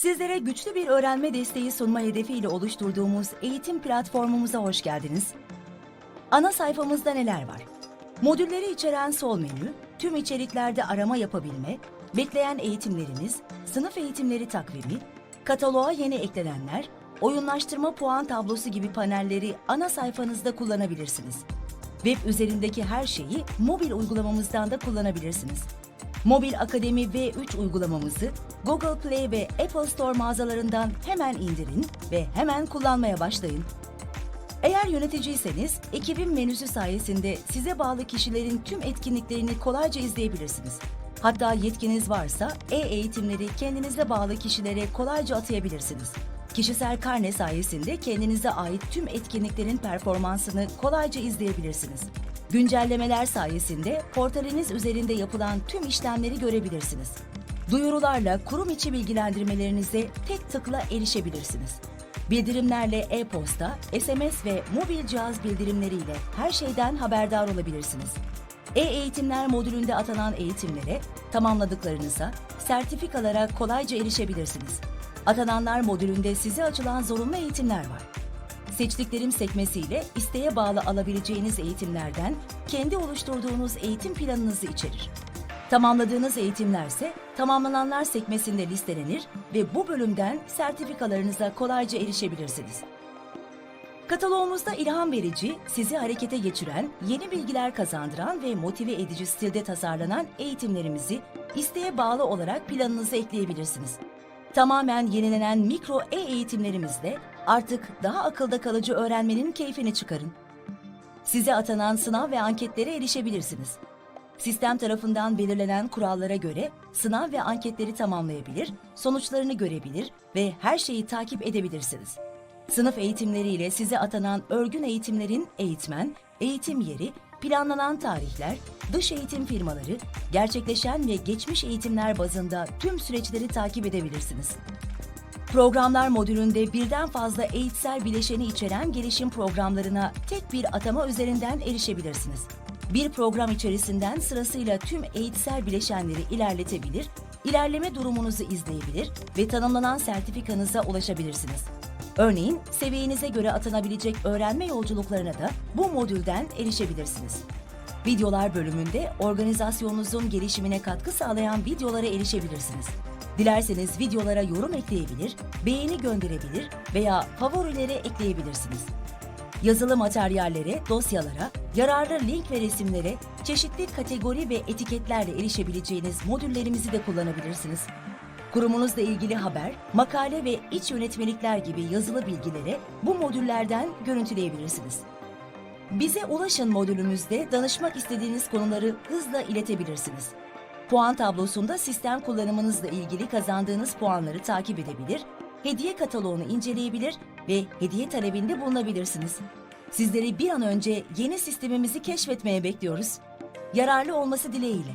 Sizlere güçlü bir öğrenme desteği sunma hedefiyle oluşturduğumuz eğitim platformumuza hoş geldiniz. Ana sayfamızda neler var? Modülleri içeren sol menü, tüm içeriklerde arama yapabilme, bekleyen eğitimleriniz, sınıf eğitimleri takvimi, kataloğa yeni eklenenler, oyunlaştırma puan tablosu gibi panelleri ana sayfanızda kullanabilirsiniz. Web üzerindeki her şeyi mobil uygulamamızdan da kullanabilirsiniz. Mobil Akademi V3 uygulamamızı Google Play ve Apple Store mağazalarından hemen indirin ve hemen kullanmaya başlayın. Eğer yöneticiyseniz, ekibin menüsü sayesinde size bağlı kişilerin tüm etkinliklerini kolayca izleyebilirsiniz. Hatta yetkiniz varsa e-eğitimleri kendinize bağlı kişilere kolayca atayabilirsiniz. Kişisel karne sayesinde kendinize ait tüm etkinliklerin performansını kolayca izleyebilirsiniz. Güncellemeler sayesinde portaliniz üzerinde yapılan tüm işlemleri görebilirsiniz. Duyurularla kurum içi bilgilendirmelerinize tek tıkla erişebilirsiniz. Bildirimlerle e-posta, SMS ve mobil cihaz bildirimleriyle her şeyden haberdar olabilirsiniz. E-eğitimler modülünde atanan eğitimlere, tamamladıklarınıza, sertifikalara kolayca erişebilirsiniz. Atananlar modülünde size açılan zorunlu eğitimler var. Seçtiklerim sekmesiyle isteğe bağlı alabileceğiniz eğitimlerden kendi oluşturduğunuz eğitim planınızı içerir. Tamamladığınız eğitimlerse tamamlananlar sekmesinde listelenir ve bu bölümden sertifikalarınıza kolayca erişebilirsiniz. Kataloğumuzda ilham verici, sizi harekete geçiren, yeni bilgiler kazandıran ve motive edici stilde tasarlanan eğitimlerimizi isteğe bağlı olarak planınıza ekleyebilirsiniz. Tamamen yenilenen mikro e-eğitimlerimizle artık daha akılda kalıcı öğrenmenin keyfini çıkarın. Size atanan sınav ve anketlere erişebilirsiniz. Sistem tarafından belirlenen kurallara göre sınav ve anketleri tamamlayabilir, sonuçlarını görebilir ve her şeyi takip edebilirsiniz. Sınıf eğitimleriyle size atanan örgün eğitimlerin eğitmen, eğitim yeri, planlanan tarihler, dış eğitim firmaları, gerçekleşen ve geçmiş eğitimler bazında tüm süreçleri takip edebilirsiniz. Programlar modülünde birden fazla eğitsel bileşeni içeren gelişim programlarına tek bir atama üzerinden erişebilirsiniz. Bir program içerisinden sırasıyla tüm eğitsel bileşenleri ilerletebilir, ilerleme durumunuzu izleyebilir ve tanımlanan sertifikanıza ulaşabilirsiniz. Örneğin seviyenize göre atanabilecek öğrenme yolculuklarına da bu modülden erişebilirsiniz. Videolar bölümünde organizasyonunuzun gelişimine katkı sağlayan videolara erişebilirsiniz. Dilerseniz videolara yorum ekleyebilir, beğeni gönderebilir veya favorilere ekleyebilirsiniz. Yazılı materyallere, dosyalara, yararlı link ve resimlere, çeşitli kategori ve etiketlerle erişebileceğiniz modüllerimizi de kullanabilirsiniz. Kurumunuzla ilgili haber, makale ve iç yönetmelikler gibi yazılı bilgilere bu modüllerden görüntüleyebilirsiniz. Bize ulaşın modülümüzde danışmak istediğiniz konuları hızla iletebilirsiniz. Puan tablosunda sistem kullanımınızla ilgili kazandığınız puanları takip edebilir, hediye kataloğunu inceleyebilir ve hediye talebinde bulunabilirsiniz. Sizleri bir an önce yeni sistemimizi keşfetmeye bekliyoruz. Yararlı olması dileğiyle.